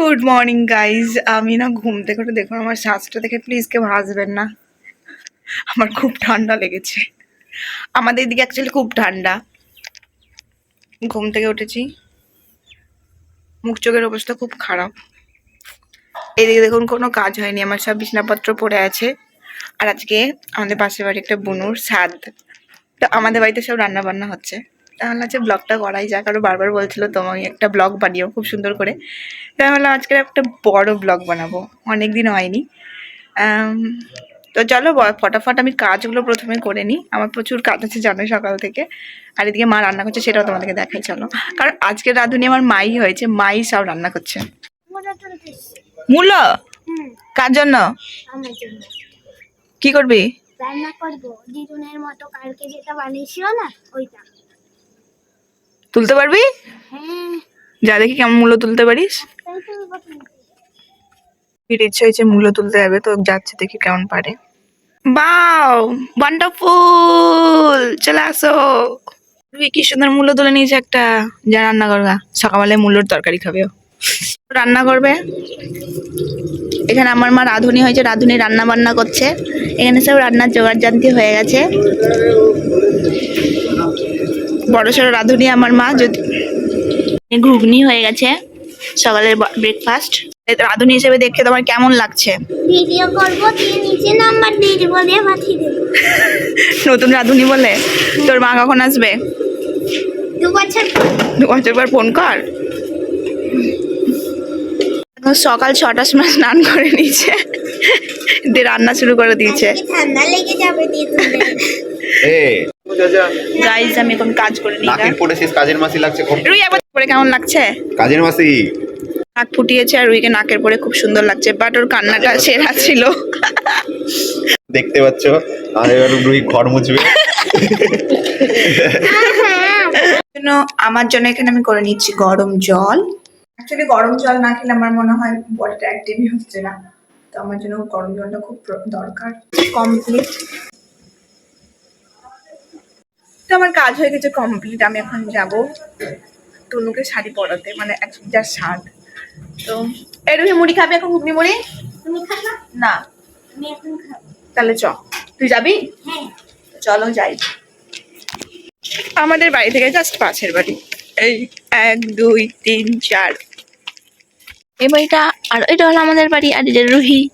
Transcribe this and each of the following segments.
Good morning guys আমি না ঘুম থেকে উঠে দেখুন, আমার শ্বাসটা দেখে প্লিজ কেউ হাসবেন না। আমার খুব ঠান্ডা লেগেছে। আমাদের এদিকে অ্যাকচুয়ালি খুব ঠান্ডা। ঘুম থেকে উঠেছি। মুখ চোখের অবস্থা খুব খারাপ। এদিকে দেখুন, কোনো কাজ হয়নি। আমার সব বিছনাপত্র পড়ে আছে। আর আজকে আমাদের পাশের বাড়ি একটা বুনুর স্বাদ তো আমাদের বাড়িতে সব রান্না বান্না হচ্ছে। তাহলে হচ্ছে ব্লগটা করাই যাক। আরও বারবার বলছিল তোমায় একটা ব্লগ বানিও, খুব সুন্দর করে। তাই আমি ভাবলাম আজকে একটা বড় ব্লগ বানাবো। অনেক দিন হয়নি তো চলো ফটাফট আমি কাজগুলো প্রথমে করে নিই। আমার প্রচুর কাজ আছে জানো সকাল থেকে। আর এদিকে মা রান্না করছে, সেটাও তোমাদেরকে দেখাই, চলো। কারণ আজকের রাঁধুনি আমার মাই হয়েছে, মাই সব রান্না করছে। মূল্য কার জন্য? কি করবি? রান্না করব। দিদুনের মতো কালকে যেটা বানিয়েছিল না, ওইটা। তুলতে পারবি? যা দেখি কেমন মূল্য তুলতে পারিস। তাই ইচ্ছে হয়েছে মূল্য তুলতে যাবে তো যাচ্ছে দেখি কেমন পারে। বাও ওয়ান্ডারফুল চলে আসো। তুমি কি সুন্দর মূল্য তুলে নিয়েছে একটা। যা রান্না করবা সকালবেলায় মূল্যর তরকারি খাবে ও। রান্না করবে। এখানে আমার মা রাঁধুনি হয়েছে রাঁধুনি রান্না বান্না করছে। এখানে সব রান্নার জোগাড় জানতি হয়ে গেছে। বড় সড়ো রাঁধুনি আমার মা যদি ঘুগনি হয়ে গেছে। সকালের ব্রেকফাস্ট রাঁধুনি হিসেবে দেখতে তোমার কেমন লাগছে? ভিডিও করব দিয়ে নিচে নাম্বার দিয়ে দেবো দিয়ে পাঠিয়ে দেবো। নতুন রাঁধুনি বলে? তোর মা কখন আসবে? দু বছর দু বছর পর ফোন কর। সকাল ছটার সময় স্নান করে নিয়েছে। দিয়ে রান্না শুরু করে দিয়েছে। ঠান্ডা লেগে যাবে গাইজ আমি এখন কাজ করে নিই নাকের পড়েছিস কাজের মাসি লাগছে খুব রুই একবার পরে কেমন লাগছে? কাজের মাসি। নাক ফুটিয়েছে আর রুইকে নাকের পরে খুব সুন্দর লাগছে বাট ওর কান্নাটা সেরা ছিল। দেখতে পাচ্ছ? আর এবার রুই ঘর মুছবে। জন্য আমার জন্য এখানে আমি করে নিচ্ছি গরম জল। অ্যাকচুয়ালি গরম জল না খেলে আমার মনে হয় বডিটা অ্যাক্টিভই হচ্ছে না। তো আমার জন্য গরম জলটা খুব দরকার। কমপ্লিট তো আমার কাজ হয়ে গেছে কমপ্লিট আমি এখন যাব তনুকে শাড়ি পরাতে মানে এক- যা স্বাদ তো এই রুহি মুড়ি খাবি এখন ঘুগনি মুড়ি? না? আমি এখন খাব। তাহলে চ। তুই যাবি? হ্যাঁ। চলো যাই। আমাদের বাড়ি থেকে জাস্ট পাশের বাড়ি। এই এক দুই তিন চার। এই বাড়িটা আর এটা হলো আমাদের বাড়ি আর এটা রুহি।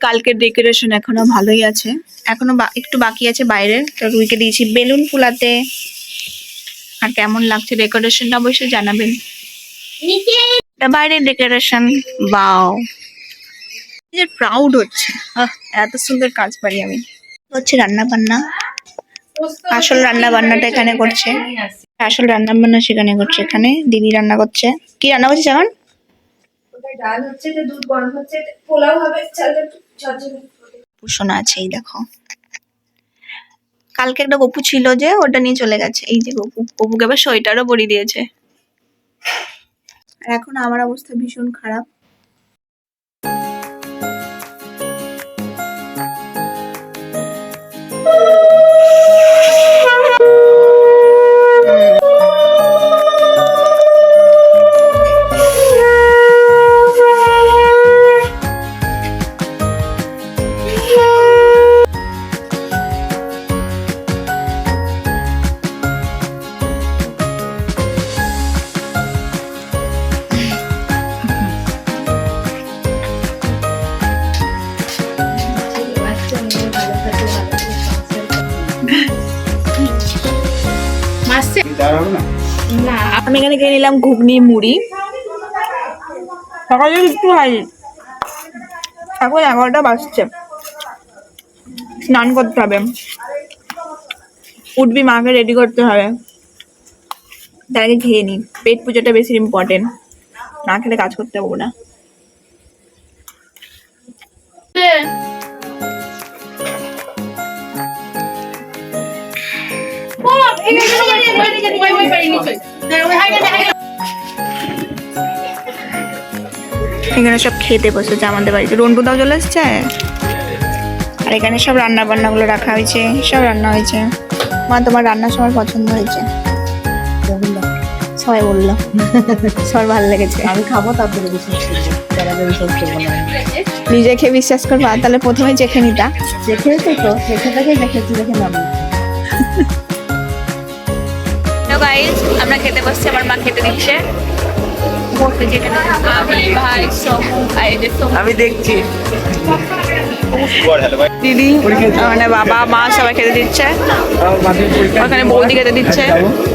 কালকের ডেকোরেশন এখনও ভালোই আছে। এখনও একটু বাকি আছে বাইরে তো রুইকে দিয়েছি বেলুন ফুলাতে। আর কেমন লাগছে ডেকোরেশনটা অবশ্যই জানাবেন। বাইরের ডেকোরেশন বাও। প্রাউড হচ্ছে। এত সুন্দর কাজ পারি আমি। হচ্ছে রান্না বান্না আসল রান্না বান্নাটা এখানে করছে। আসল রান্না বান্না সেখানে করছে এখানে। দিদি রান্না করছে। কি রান্না করছে যেমন ডাল হচ্ছে পোলাও হবে। পুষোনা আছে, এই দেখো। কালকে একটা গপু ছিল যে, ওটা নিয়ে চলে গেছে। এই যে গপু, গপুকে আবার সোয়েটারও পরিয়ে দিয়েছে। আর এখন আমার অবস্থা ভীষণ খারাপ। আমি এখানে কিনে নিলাম ঘুগনি মুড়ি। সকালে একটু হয়নি এখন এগারোটা বাজছে। স্নান করতে হবে। উঠবি মাকে রেডি করতে হবে। তার আগে খেয়ে নি। পেট পুজোটা বেশি ইম্পর্টেন্ট না খেলে কাজ করতে পারব না। এখানে সব খেতে বসেছে আমাদের বাড়িতে। রন্টুদাও চলে এসছে? আর এখানে সব রান্না বান্নাগুলো রাখা হয়েছে সব রান্না হয়েছে। মা তোমার রান্না সবার পছন্দ হয়েছে? সবাই বলল। সবার ভালো লেগেছে। আমি খাব তারপরে নিজে খেয়ে বিশ্বাস করবা? তাহলে প্রথমে চেখে নিতা। দেখেছ তো দেখে দেখে দেখেছি দেখে নাম। হ্যালো গাইজ আমরা খেতে বসছি আমার মা খেতে দিচ্ছে। আমি দেখছি। দিদি মানে বাবা মা সবাই খেতে দিচ্ছে। ওখানে বৌদি খেতে দিচ্ছে।